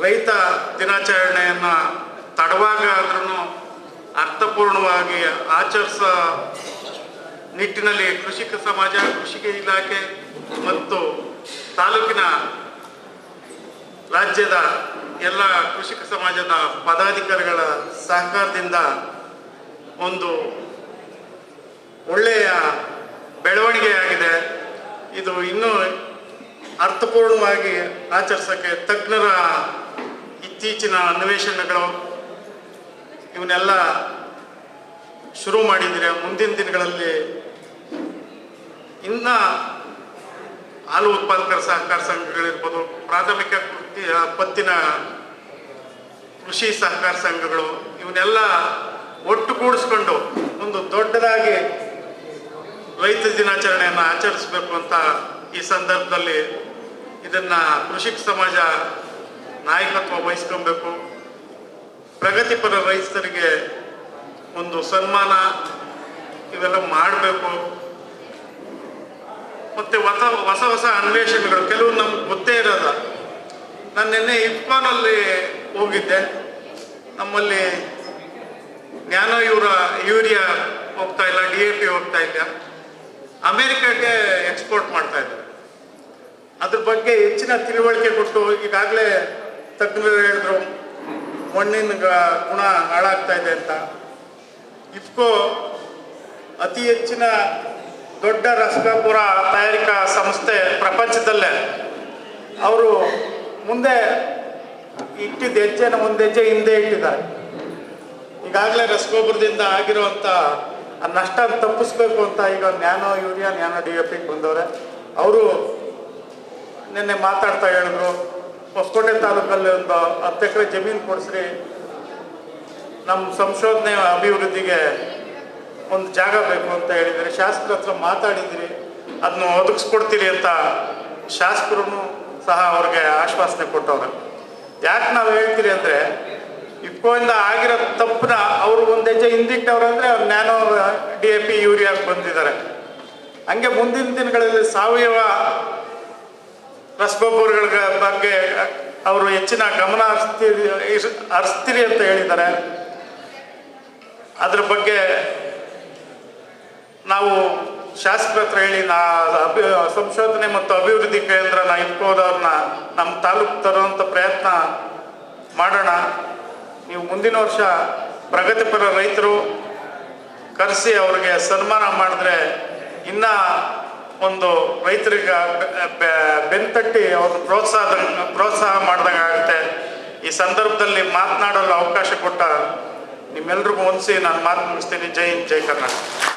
ರೈತ ದಿನಾಚರಣೆಯನ್ನು ತಡವಾಗ ಆದ್ರೂ ಅರ್ಥಪೂರ್ಣವಾಗಿ ಆಚರಿಸ ನಿಟ್ಟಿನಲ್ಲಿ ಕೃಷಿಕ ಸಮಾಜ ಕೃಷಿಕ ಇಲಾಖೆ ಮತ್ತು ತಾಲೂಕಿನ ರಾಜ್ಯದ ಎಲ್ಲ ಕೃಷಿಕ ಸಮಾಜದ ಪದಾಧಿಕಾರಿಗಳ ಸಹಕಾರದಿಂದ ಒಂದು ಒಳ್ಳೆಯ ಬೆಳವಣಿಗೆಯಾಗಿದೆ ಇದು ಇನ್ನೂ ಅರ್ಥಪೂರ್ಣವಾಗಿ ಆಚರಿಸೋಕ್ಕೆ ತಜ್ಞರ ಇತ್ತೀಚಿನ ಅನ್ವೇಷಣೆಗಳು ಇವನ್ನೆಲ್ಲ ಶುರು ಮಾಡಿದರೆ ಮುಂದಿನ ದಿನಗಳಲ್ಲಿ ಇನ್ನ ಹಾಲು ಉತ್ಪಾದಕರ ಸಹಕಾರ ಸಂಘಗಳಿರ್ಬೋದು, ಪ್ರಾಥಮಿಕ ಕೃತಿ ಪತ್ತಿನ ಕೃಷಿ ಸಹಕಾರ ಸಂಘಗಳು, ಇವನ್ನೆಲ್ಲ ಒಟ್ಟುಗೂಡಿಸ್ಕೊಂಡು ಒಂದು ದೊಡ್ಡದಾಗಿ ರೈತ ದಿನಾಚರಣೆಯನ್ನು ಆಚರಿಸಬೇಕು ಅಂತ ಈ ಸಂದರ್ಭದಲ್ಲಿ ಇದನ್ನ ಕೃಷಿಕ ಸಮಾಜ ನಾಯಕತ್ವ ವಹಿಸ್ಕೊಬೇಕು. ಪ್ರಗತಿಪರ ರೈತರಿಗೆ ಒಂದು ಸನ್ಮಾನ ಇವೆಲ್ಲ ಮಾಡಬೇಕು. ಮತ್ತೆ ಹೊಸ ಹೊಸ ಹೊಸ ಅನ್ವೇಷಣೆಗಳು. ಕೆಲವು ನಮ್ಗೆ ಗೊತ್ತೇ ಇರೋದ ನಾನು ನಿನ್ನೆ ಇಫ್ಕಾನಲ್ಲಿ ಹೋಗಿದ್ದೆ. ನಮ್ಮಲ್ಲಿ ಜ್ಞಾನ ಯೂರ, ಯೂರಿಯಾ ಹೋಗ್ತಾ ಇಲ್ಲ, ಡಿ ಎ ಪಿ ಹೋಗ್ತಾ ಇಲ್ಲ. ಅಮೇರಿಕಾಗೆ ಎಕ್ಸ್ಪೋರ್ಟ್ ಮಾಡ್ತಾ ಇದ್ದಾರೆ. ಅದ್ರ ಬಗ್ಗೆ ಹೆಚ್ಚಿನ ತಿಳುವಳಿಕೆ ಕೊಟ್ಟು ಈಗಾಗಲೇ ತಜ್ಞರು ಹೇಳಿದ್ರು, ಮಣ್ಣಿನ ಗುಣ ಹಾಳಾಗ್ತಾ ಇದೆ ಅಂತ. ಇಫ್ಕೋ ಅತಿ ಹೆಚ್ಚಿನ ದೊಡ್ಡ ರಸಗೊಬ್ಬರ ತಯಾರಿಕಾ ಸಂಸ್ಥೆ ಪ್ರಪಂಚದಲ್ಲೇ. ಅವರು ಮುಂದೆ ಇಟ್ಟಿದ್ದ ಹೆಜ್ಜೆನ ಒಂದು ಹೆಜ್ಜೆ ಹಿಂದೆ ಇಟ್ಟಿದ್ದಾರೆ. ಈಗಾಗಲೇ ರಸಗೊಬ್ಬರದಿಂದ ಆಗಿರುವಂಥ ಆ ನಷ್ಟ ತಪ್ಪಿಸ್ಬೇಕು ಅಂತ ಈಗ nano urea, nano D A ಬಂದವ್ರೆ. ಅವರು ನಿನ್ನೆ ಮಾತಾಡ್ತಾ ಹೇಳಿದ್ರು ಹೊಸಕೋಟೆ ತಾಲೂಕಲ್ಲಿ ಒಂದು ಹತ್ತು ಎಕರೆ ಜಮೀನು ಕೊಡಿಸ್ರಿ. ನಮ್ಮ ಸಂಶೋಧನೆ ಅಭಿವೃದ್ಧಿಗೆ ಒಂದು ಜಾಗ ಬೇಕು ಅಂತ ಹೇಳಿದರೆ ಶಾಸಕರ ಹತ್ರ ಮಾತಾಡಿದಿರಿ. ಅದನ್ನು ಒದಗಿಸ್ಕೊಡ್ತೀರಿ ಅಂತ ಶಾಸಕರು ಸಹ ಅವ್ರಿಗೆ ಆಶ್ವಾಸನೆ ಕೊಟ್ಟವ್ರೆ. ಯಾಕೆ ನಾವು ಹೇಳ್ತೀರಿ ಅಂದರೆ ಇಪ್ಪೋಯಿಂದ ಆಗಿರೋ ತಪ್ಪನ್ನ ಅವರು ಒಂದು ಹೆಜ್ಜೆ ಹಿಂದಿಟ್ಟವ್ರು ಅಂದರೆ ನ್ಯಾನೋ ಡಿ ಎ ಪಿ ಯೂರಿಯಾಗೆ ಬಂದಿದ್ದಾರೆ. ಹಂಗೆ ಮುಂದಿನ ದಿನಗಳಲ್ಲಿ ಸಾವಯವ ರಸಗೊಬ್ಬರಗಳ ಬಗ್ಗೆ ಅವರು ಹೆಚ್ಚಿನ ಗಮನ ಹರಿಸ್ತೀರಿ ಹರಿಸ್ತೀರಿ ಅಂತ ಹೇಳಿದ್ದಾರೆ. ಅದ್ರ ಬಗ್ಗೆ ನಾವು ಶಾಸಕರ ಹತ್ರ ಹೇಳಿ, ನಾ ಅಭಿ, ಸಂಶೋಧನೆ ಮತ್ತು ಅಭಿವೃದ್ಧಿ ಕೇಂದ್ರನ ಇಟ್ಕೋದವ್ರನ್ನ ನಮ್ಮ ತಾಲೂಕು ತರುವಂಥ ಪ್ರಯತ್ನ ಮಾಡೋಣ. ನೀವು ಮುಂದಿನ ವರ್ಷ ಪ್ರಗತಿಪರ ರೈತರು ಕರೆಸಿ ಅವ್ರಿಗೆ ಸನ್ಮಾನ ಮಾಡಿದ್ರೆ ಇನ್ನ ಒಂದು ರೈತರಿಗೆ ಬೆ- ಅವ್ರ ಬೆನ್ತಟ್ಟಿ ಅವ್ರ ಪ್ರೋತ್ಸಾಹ ಪ್ರೋತ್ಸಾಹ ಮಾಡಿದಾಗ ಆಗುತ್ತೆ. ಈ ಸಂದರ್ಭದಲ್ಲಿ ಮಾತನಾಡಲು ಅವಕಾಶ ಕೊಟ್ಟ ನಿಮ್ಮೆಲ್ರಿಗೂ ಹೊಂದಿಸಿ ನಾನು ಮಾತು ಮುಗಿಸ್ತೀನಿ. ಜೈ ಹಿಂದ್, ಜೈ ಕರ್ನಾಟಕ.